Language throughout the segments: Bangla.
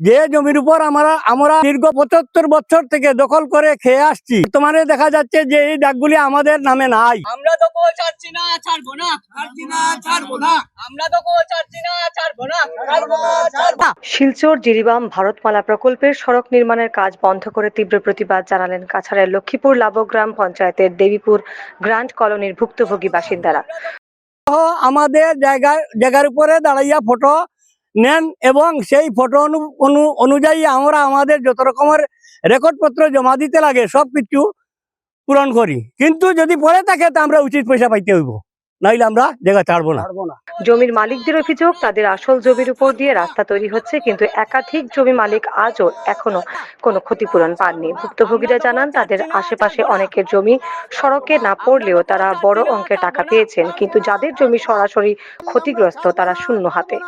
যে জমির উপর আমরা আমরা দীর্ঘ পঁচাত্তর বছর থেকে দখল করে খেয়ে আসছি বর্তমানে দেখা যাচ্ছে যে এই ডাকগুলি আমাদের নামে নাই। আমরা তো কেউ ছাড়ছি না ছাড়বো না। ছাড়ছি না ছাড়বো না। আমরা তো কেউ ছাড়ছি না ছাড়বো না। ছাড়বো না শিলচর জিরিবাম ভারতমালা প্রকল্পের সড়ক নির্মাণের কাজ বন্ধ করে তীব্র প্রতিবাদ জানালেন কাছাড়ের লক্ষ্মীপুর লাবগ্রাম পঞ্চায়েতের দেবীপুর গ্রান্ট কলোনির ভুক্তভোগী বাসিন্দারা। আমাদের জায়গায় জায়গার উপরে দাঁড়াইয়া ফটো নেন এবং সেই ফটো অনু, অনু- অনুযায়ী আমরা আমাদের যত রকমের রেকর্ডপত্র জমা দিতে লাগে, সব কিছু পূরণ করি। কিন্তু যদি পরে থাকে, তা আমরা উচিত পয়সা পাইতে হইব। নাইলে আমরা জায়গা ছাড়বো না। জমির মালিকদের অভিযোগ, তাদের আসল জমির উপর দিয়ে রাস্তা তৈরি হচ্ছে, কিন্তু একাধিক জমি মালিক আজও এখনও কোনো ক্ষতিপূরণ পাননি। ভুক্তভোগীরা জানান, তাদের আশেপাশে অনেকের জমি সড়কে না পড়লেও তারা বড় অঙ্কের টাকা পেয়েছেন, কিন্তু যাদের জমি সরাসরি ক্ষতিগ্রস্ত, তারা শূন্য হাতে।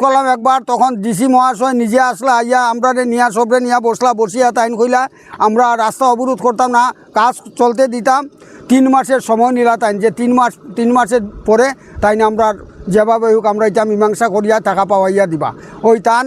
করলাম একবার, তখন ডিসি মহাশয় নিজে আসলা, আইয়া আমরা নিয়া, সবরে নিয়া বসলা, বসিয়া তাইন কইলা, আমরা রাস্তা অবরোধ করতাম না, কাজ চলতে দিতাম। তিন মাসের সময় নিলা তাইন, যে তিন মাস, তিন মাসের পরে তাইন আমরা যেভাবে হোক আমরা এটা মীমাংসা করিয়া টাকা পাওয়াইয়া দিবা। ওই তান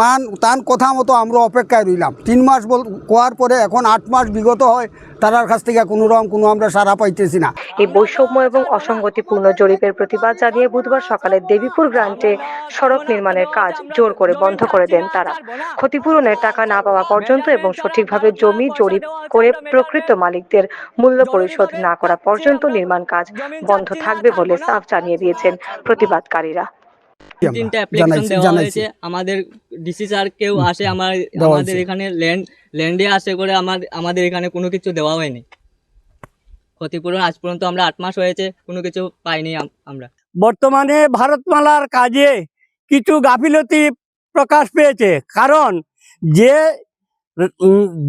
মান তান কথা মতো আমরা অপেক্ষায় রইলাম। তিন মাস বল কোয়ার পরে এখন আট মাস বিগত হয়, তারার কাছ থেকে কোনো রকম কোনো আমরা সারা পাইতেছি না। এই বৈষম্য এবং অসঙ্গতিপূর্ণ জরিপের প্রতিবাদ জানিয়ে বুধবার সকালে দেবীপুর গ্রান্টে সড়ক নির্মাণের কাজ জোর করে বন্ধ করে দেন তারা। ক্ষতিপূরণের টাকা না পাওয়া পর্যন্ত এবং সঠিকভাবে জমি জরিপ করে প্রকৃত মালিকদের মূল্য পরিশোধ না করা পর্যন্ত নির্মাণ কাজ বন্ধ থাকবে বলে সাফ জানিয়ে দিয়েছেন প্রতিবাদকারীরা। তিনটা অ্যাপ্লিকেশন দেওয়া হয়েছে। আমাদের ডিসি স্যার কেউ আসে আমার আমাদের এখানে ল্যান্ড ল্যান্ডে আসে করে আমার আমাদের এখানে কোনো কিছু দেওয়া হয়নি। ক্ষতিপূরণ আজ পর্যন্ত আমরা আট মাস হয়েছে কোনো কিছু পাইনি আমরা। বর্তমানে ভারতমালার কাজে কিছু গাফিলতি প্রকাশ পেয়েছে। কারণ যে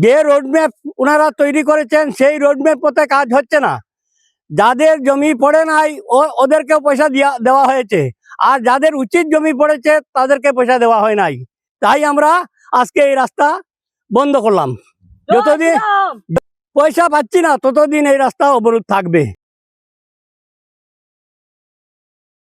যে রোডম্যাপ ওনারা তৈরি করেছেন সেই রোডম্যাপ মতে কাজ হচ্ছে না। যাদের জমি পড়ে নাই ওদেরকেও পয়সা দেওয়া হয়েছে। আর যাদের উচিত জমি পড়েছে তাদেরকে পয়সা দেওয়া হয় নাই। তাই আমরা আজকে এই রাস্তা বন্ধ করলাম। যতদিন পয়সা পাচ্ছি না ততদিন এই রাস্তা অবরোধ থাকবে।